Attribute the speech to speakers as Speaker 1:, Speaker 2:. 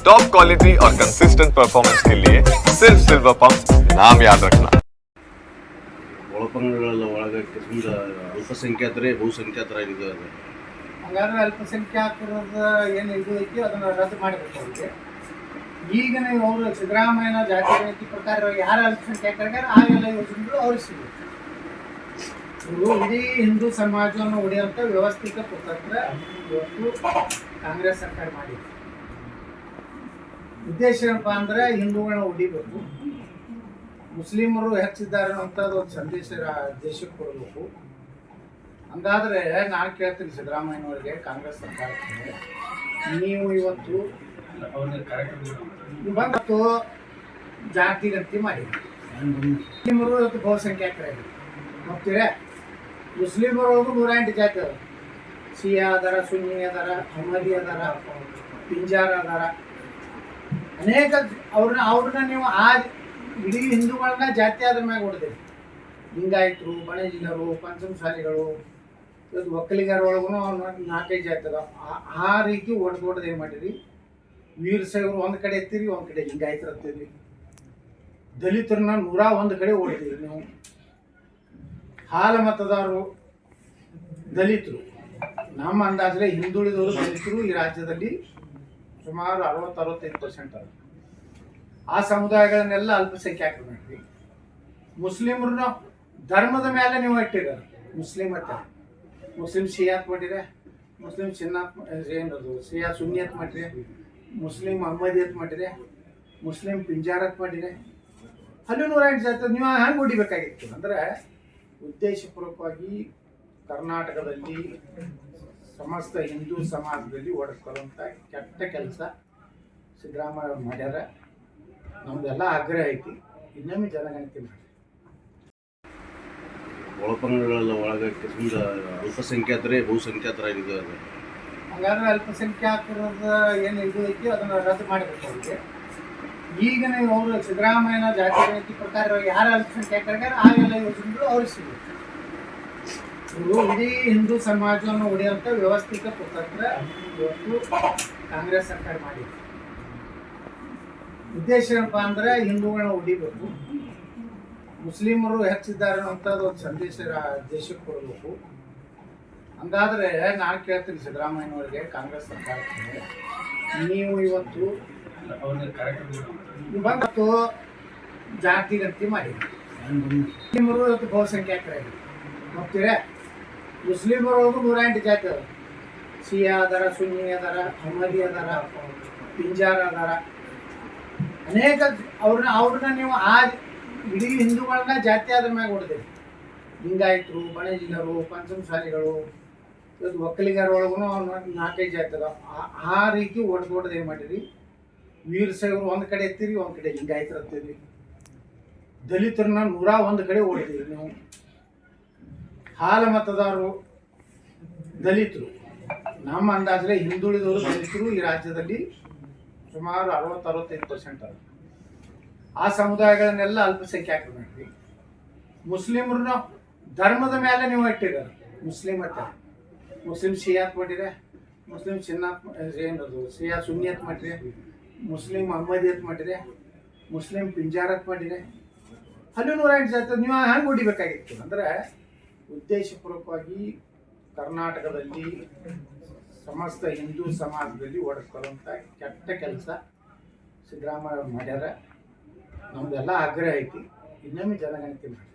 Speaker 1: Top quality और consistent performance के लिए सिर्फ सिल्वर पंप नाम याद रखना
Speaker 2: ಒಳಪಂಗಡಗಳ ಒಳಗೆ ಸುಂದ ಅಲ್ಪಸಂಖ್ಯಾತರೇ ಬಹುಸಂಖ್ಯಾತರಾಗಿದ್ದಾರೆ
Speaker 3: ಹಂಗಾದ್ರೆ ಅಲ್ಪಸಂಖ್ಯಾತರದ ಏನು ಇದು ಐತಿ ಅದನ್ನ ರದ್ದು ಮಾಡಬೇಕು ಅವ್ರಿಗೆ ಈಗ ನೀವು ಅವರು ಸಿದ್ದರಾಮಯ್ಯನ ಜಾತಿ ನೀತಿ ಪ್ರಕಾರ ಯಾರು ಅಲ್ಪಸಂಖ್ಯಾತರಿಗಾರ ಆ ಎಲ್ಲ ಯೋಜನೆಗಳು ಅವ್ರಿಗೆ ಸಿಗುತ್ತೆ ಇವರು ಇಡೀ ಹಿಂದೂ ಸಮಾಜವನ್ನು ಉಳಿಯುವಂಥ ವ್ಯವಸ್ಥಿತ ಕುತಂತ್ರ ಇವತ್ತು ಕಾಂಗ್ರೆಸ್ ಸರ್ಕಾರ ಮಾಡಿದೆ ಉದ್ದೇಶ ಏನಪ್ಪ ಅಂದ್ರೆ ಹಿಂದೂಗಳನ್ನ ಹೊಡಿಬೇಕು ಮುಸ್ಲಿಮರು ಹೆಚ್ಚಿದ್ದಾರೆ ಅನ್ನೋಂಥದ್ದು ಒಂದು ಸಂದೇಶ ದೇಶಕ್ಕೆ ಕೊಡಬೇಕು. ಹಂಗಾದ್ರೆ ನಾನು ಕೇಳ್ತೀನಿ ಸಿದ್ದರಾಮಯ್ಯನವರಿಗೆ, ಕಾಂಗ್ರೆಸ್ ಸರ್ಕಾರಕ್ಕೆ. ನೀವು ಇವತ್ತು ಇವತ್ತು ಜಾತಿ ಗಂತಿ ಮಾಡಿ. ಮುಸ್ಲಿಮರು ಇವತ್ತು ಬಹುಸಂಖ್ಯಾತರಾಗಿ ಹೋಗ್ತೀರಾ ಮುಸ್ಲಿಮರು ನೂರ ಎಂಟು ಜಾತಿ ಅದ ಸಿಯಾ ಅದಾರ, ಸುನ್ನಿ ಅದಾರ, ಅಹಮದಿ ಅದಾರ, ಪಿಂಜಾರ ಅದಾರ. ಅನೇಕ ಅವ್ರನ್ನ ಅವ್ರನ್ನ ನೀವು ಆ ಇಡೀ ಹಿಂದೂಗಳನ್ನ ಜಾತಿ ಆದ್ರ ಮ್ಯಾಗ ಹೊಡೆದಿರಿ. ಲಿಂಗಾಯತರು ಬಣಜಿಗರು ಪಂಚಮಸಾಲಿಗಳು ಇವತ್ತು ಒಕ್ಕಲಿಗರ ಒಳಗೂ ನಾಲ್ಕೈದು ಜಾತಿ ಅದ ಆ- ರೀತಿ ಹೊಡೆದು ಹೊಡೆದು ಏನು ಮಾಡಿರಿ? ವೀರ ಶೈವರು ಒಂದು ಕಡೆ ಎತ್ತೀರಿ, ಒಂದು ಕಡೆ ಲಿಂಗಾಯತರು ಎತ್ತೀರಿ. ದಲಿತರನ್ನ ನೂರ ಒಂದು ಕಡೆ ಹೊಡೆದಿರಿ ನೀವು. ಹಾಲ ಮತದಾರರು ದಲಿತರು. ನಮ್ಮ ಅಂದಾಜಲ್ಲಿ ಹಿಂದುಳಿದವರು ದಲಿತರು ಈ ರಾಜ್ಯದಲ್ಲಿ ಸುಮಾರು ಅರವತ್ತು ಅರವತ್ತೈದು ಪರ್ಸೆಂಟ್ ಅದ ಆ ಸಮುದಾಯಗಳನ್ನೆಲ್ಲ ಅಲ್ಪಸಂಖ್ಯಾತರು ಮಾಡ್ರಿ ಮುಸ್ಲಿಮ್ರನ್ನ ಧರ್ಮದ ಮೇಲೆ ನೀವು ಇಟ್ಟಿರ ಮುಸ್ಲಿಮ್ ಅಂತ ಮುಸ್ಲಿಂ ಶಿಯಾತ್ ಮಾಡಿದೆ ಮುಸ್ಲಿಂ ಚಿನ್ನಾತ್ ಏನದು? ಶಿಯಾ ಸುನ್ನಿಯತ್ ಮಾಡಿದೆ. ಮುಸ್ಲಿಂ ಅಹ್ಮದಿಯತ್ ಮಾಡಿದೆ. ಮುಸ್ಲಿಂ ಪಿಂಜಾರತ್ ಮಾಡಿದೆ. ಅಲ್ಲಿ ನೂರ ಎಂಟು ಜಾತಿ ನೀವು ಹ್ಯಾಂಗೆ ಹೊಡಿಬೇಕಾಗಿತ್ತು. ಅಂದರೆ ಉದ್ದೇಶಪೂರ್ವಕವಾಗಿ ಕರ್ನಾಟಕದಲ್ಲಿ ಸಮಸ್ತ ಹಿಂದೂ ಸಮಾಜದಲ್ಲಿ ಓಡಿಸ್ಕೊಳ್ಳುವಂಥ ಕೆಟ್ಟ ಕೆಲಸ ಸಿದ್ದರಾಮಯ್ಯ ಅವ್ರು ಮಾಡ್ಯಾರ. ನಮ್ದೆಲ್ಲ ಆಗ್ರಹ ಐತಿ. ಇನ್ನೊಮ್ಮೆ ಜನಗಣತಿ ಮಾಡಿ.
Speaker 2: ಒಳಪಂಗಡಗಳ ಒಳಗೆ ಸುಂದ ಅಲ್ಪಸಂಖ್ಯಾತರೇ ಅದು.
Speaker 3: ಹಂಗಾದ್ರೆ ಅಲ್ಪಸಂಖ್ಯಾತರದ ಏನು ಇದು ಐತಿ ಅದನ್ನ ರದ್ದು ಮಾಡಬೇಕು ಅವ್ರಿಗೆ. ಈಗ ನೀವು ಅವರು ಸಿದ್ದರಾಮಯ್ಯನ ಜಾತಿ ರೀತಿ ಪ್ರಕಾರ ಯಾರು ಅಲ್ಪಸಂಖ್ಯಾತರಿಗಾರ ಆ ಎಲ್ಲ ಯೋಜನೆಗಳು ಅವ್ರಿಗೆ ಸಿಗುತ್ತೆ. ಇವರು ಇಡೀ ಹಿಂದೂ ಸಮಾಜವನ್ನು ಉಳಿಯುವಂಥ ವ್ಯವಸ್ಥಿತ ಕುತಂತ್ರ ಇವತ್ತು ಕಾಂಗ್ರೆಸ್ ಸರ್ಕಾರ ಮಾಡಿದೆ. ಉದ್ದೇಶ ಏನಪ್ಪ ಅಂದ್ರೆ ಹಿಂದೂಗಳನ್ನ ಉಡಿಬೇಕು ಮುಸ್ಲಿಮರು ಹೆಚ್ಚಿದ್ದಾರೆ ಅನ್ನೋಂಥದ್ದು ಒಂದು ಸಂದೇಶ ದೇಶಕ್ಕೆ ಕೊಡಬೇಕು. ಹಂಗಾದ್ರೆ ನಾನು ಕೇಳ್ತೀನಿ ಸಿದ್ದರಾಮಯ್ಯನವರಿಗೆ ಕಾಂಗ್ರೆಸ್ ಸರ್ಕಾರಕ್ಕೆ. ನೀವು ಇವತ್ತು ಇವತ್ತು ಜಾತಿ ಗಂತಿ ಮಾಡಿದ್ರಿ ಮುಸ್ಲಿಮರು ಇವತ್ತು ಬಹುಸಂಖ್ಯಾತರಾಗಿ ಹೋಗ್ತೀರಾ ಮುಸ್ಲಿಮರು ಒಳಗೂ ನೂರ ಎಂಟು ಜಾತಿ ಅದ ಸಿಯಾ ಅದಾರ, ಸುನ್ನಿ ಅದಾರ, ಅಹಮದಿ ಅದಾರ, ಪಿಂಜಾರ ಅದಾರ. ಅನೇಕ ಅವ್ರನ್ನ ಅವ್ರನ್ನ ನೀವು ಆ ಇಡೀ ಹಿಂದೂಗಳನ್ನ ಜಾತಿ ಆದ್ರ ಮ್ಯಾಗ ಹೊಡೆದಿರಿ. ಲಿಂಗಾಯತರು, ಬಣಜಿಗರು, ಪಂಚಮಸಾಲಿಗಳು ಇವತ್ತು ಒಕ್ಕಲಿಗರ ಒಳಗೂ ನಾಲ್ಕೈದು ಜಾತಿ ಅದ ಆ- ರೀತಿ ಹೊಡೆದು ಹೊಡೆದು ಏನು ಮಾಡಿರಿ? ವೀರ ಶೈವರು ಒಂದು ಕಡೆ ಎತ್ತೀರಿ, ಒಂದು ಕಡೆ ಲಿಂಗಾಯತರು ಎತ್ತೀರಿ. ದಲಿತರನ್ನ ನೂರ ಒಂದು ಕಡೆ ಹೊಡೆದಿರಿ ನೀವು. ಹಾಲ ಮತದಾರರು ದಲಿತರು. ನಮ್ಮ ಅಂದಾಜರೆ ಹಿಂದುಳಿದವರು ದಲಿತರು ಈ ರಾಜ್ಯದಲ್ಲಿ ಸುಮಾರು ಅರವತ್ತು ಅರವತ್ತೈದು ಪರ್ಸೆಂಟ್ ಅದ ಆ ಸಮುದಾಯಗಳನ್ನೆಲ್ಲ ಅಲ್ಪಸಂಖ್ಯಾತ ಮಾಡಿ ಮುಸ್ಲಿಮ್ರನ್ನ ಧರ್ಮದ ಮೇಲೆ ನೀವು ಇಟ್ಟಿರ ಮುಸ್ಲಿಂ ಅಂತ ಮುಸ್ಲಿಂ ಶಿಯಾತ್ ಮಾಡಿರೆ ಮುಸ್ಲಿಂ ಚಿನ್ನಾತ್ ಏನದು? ಶಿಯಾ ಸುನ್ನಿಯತ್ ಮಾಡಿರಿ ಮುಸ್ಲಿಂ ಅಹ್ಮದಿಯತ್ ಮಾಡಿದೆ. ಮುಸ್ಲಿಂ ಪಿಂಜಾರತ್ ಮಾಡಿದ್ರೆ ಅಲ್ಲಿ ನೂರ ಎಂಟು ನೀವು ಹ್ಯಾಂಗೆ ಹೊಡಿಬೇಕಾಗಿತ್ತು. ಅಂದರೆ ಉದ್ದೇಶಪೂರ್ವಕವಾಗಿ ಕರ್ನಾಟಕದಲ್ಲಿ ಸಮಸ್ತ ಹಿಂದೂ ಸಮಾಜದಲ್ಲಿ ಓಡಿಸ್ಕೊಳ್ಳುವಂಥ ಕೆಟ್ಟ ಕೆಲಸ ಸಿದ್ದರಾಮಯ್ಯ ಮಾಡ್ಯಾರ. ನಮ್ದೆಲ್ಲ ಆಗ್ರಹ ಐತಿ. ಇನ್ನೊಮ್ಮೆ ಜನಗಣತಿ ಮಾಡಿ